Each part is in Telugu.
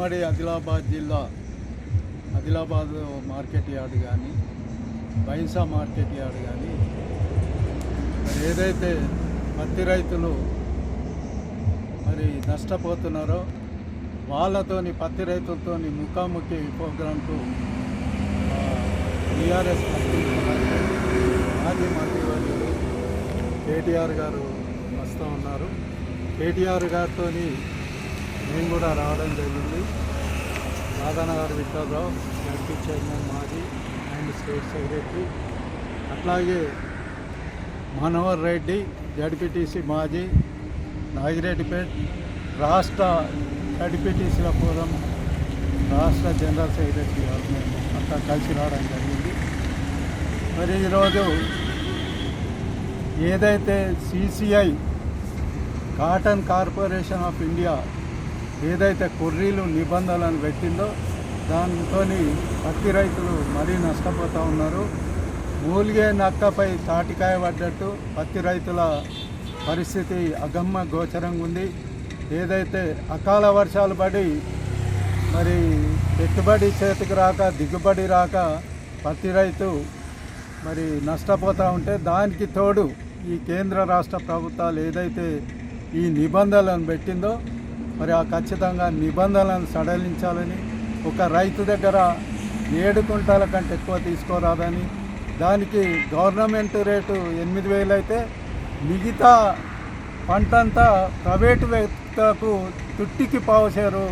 ఉమ్మడి ఆదిలాబాద్ జిల్లా ఆదిలాబాద్ మార్కెట్ యార్డ్ కానీ బైన్సా మార్కెట్ యార్డ్ కానీ మరి ఏదైతే పత్తి రైతులు మరి నష్టపోతున్నారో వాళ్ళతోని పత్తి రైతులతోని ముఖాముఖి ప్రోగ్రాంకు టీఆర్ఎస్ మాజీ మంత్రివర్యులు కేటీఆర్ గారు వస్తూ ఉన్నారు. కేటీఆర్ గారితో మేము కూడా రావడం జరిగింది. రాధానగర్ విఠలరావు జడ్పీ చైర్మన్ మాజీ అండ్ స్టేట్ సెక్రటరీ అట్లాగే మనోహర్ రెడ్డి జడ్పీటీసీ మాజీ నాగిరెడ్డిపేట్ రాష్ట్ర జడ్పీటీసీల ఫోరం రాష్ట్ర జనరల్ సెక్రటరీ గారు మేము అంతా కలిసి రావడం జరిగింది. మరి ఈరోజు ఏదైతే CCI cotton corporation of India ఏదైతే కొర్రీలు నిబంధనలను పెట్టిందో దాంతో పత్తి రైతులు మరీ నష్టపోతూ ఉన్నారు. మూలిగే నక్కపై తాటికాయ పడ్డట్టు పత్తి రైతుల పరిస్థితి అగమ్మ గోచరంగా ఉంది. ఏదైతే అకాల వర్షాలు పడి మరి పెట్టుబడి చేతికి రాక దిగుబడి రాక పత్తి రైతు మరి నష్టపోతూ ఉంటే దానికి తోడు ఈ కేంద్ర రాష్ట్ర ప్రభుత్వాలు ఏదైతే ఈ నిబంధనలను పెట్టిందో మరి ఆ ఖచ్చితంగా నిబంధనలను సడలించాలని ఒక రైతు దగ్గర ఏడు కుంటాల కంటే ఎక్కువ తీసుకోరాదని దానికి గవర్నమెంట్ రేటు ఎనిమిది వేలు అయితే మిగతా పంటంతా ప్రైవేటు వ్యక్తులకు తుట్టికి పావుసేరు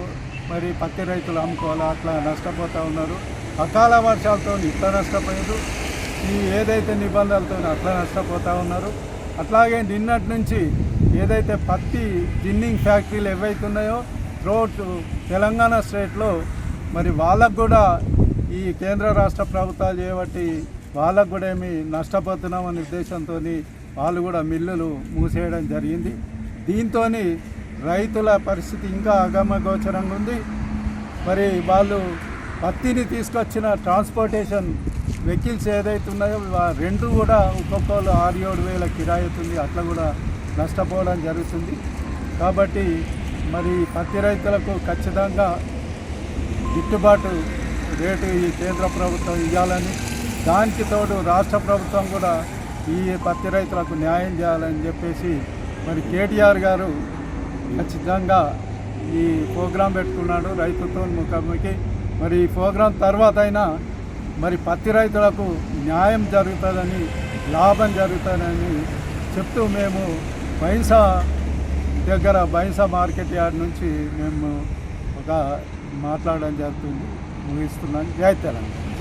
మరి పత్తి రైతులు అమ్ముకోవాలి? అట్లా నష్టపోతూ ఉన్నారు. అకాల వర్షాలతో ఇట్లా నష్టపోయారు. ఈ ఏదైతే నిబంధనలతో అట్లా నష్టపోతూ ఉన్నారు. అట్లాగే నిన్నటి నుంచి ఏదైతే పత్తి జిన్నింగ్ ఫ్యాక్టరీలు ఏవైతే ఉన్నాయో త్రోట్ తెలంగాణ స్టేట్లో మరి వాళ్ళకు కూడా ఈ కేంద్ర రాష్ట్ర ప్రభుత్వాలు చేయబట్టి వాళ్ళకు కూడా ఏమి నష్టపోతున్నామనే ఉద్దేశంతో వాళ్ళు కూడా మిల్లులు మూసేయడం జరిగింది. దీంతో రైతుల పరిస్థితి ఇంకా అగమగోచరంగా ఉంది. మరి వాళ్ళు పత్తిని తీసుకొచ్చిన ట్రాన్స్పోర్టేషన్ వెహికల్స్ ఏదైతే ఉన్నాయో రెండు కూడా ఒక్కొక్కరు ఆరు ఏడు వేల కిరాయి అవుతుంది. అట్లా కూడా నష్టపోవడం జరుగుతుంది. కాబట్టి మరి పత్తి రైతులకు ఖచ్చితంగా గిట్టుబాటు రేటు ఈ కేంద్ర ప్రభుత్వం ఇవ్వాలని దానికి తోడు రాష్ట్ర ప్రభుత్వం కూడా ఈ పత్తి రైతులకు న్యాయం చేయాలని చెప్పేసి మరి కేటీఆర్ గారు ఖచ్చితంగా ఈ ప్రోగ్రాం పెట్టుకున్నాడు రైతుతో ముఖాముఖి. మరి ఈ ప్రోగ్రాం తర్వాత అయినా మరి పత్తి రైతులకు న్యాయం జరుగుతుందని లాభం జరుగుతుందని చెప్తూ మేము బైన్సా దగ్గర బైన్సా మార్కెట్ యార్డ్ నుంచి మేము ఒక మాట్లాడడం జరుగుతుంది. ముగిస్తున్నాను జై తెలంగాణ.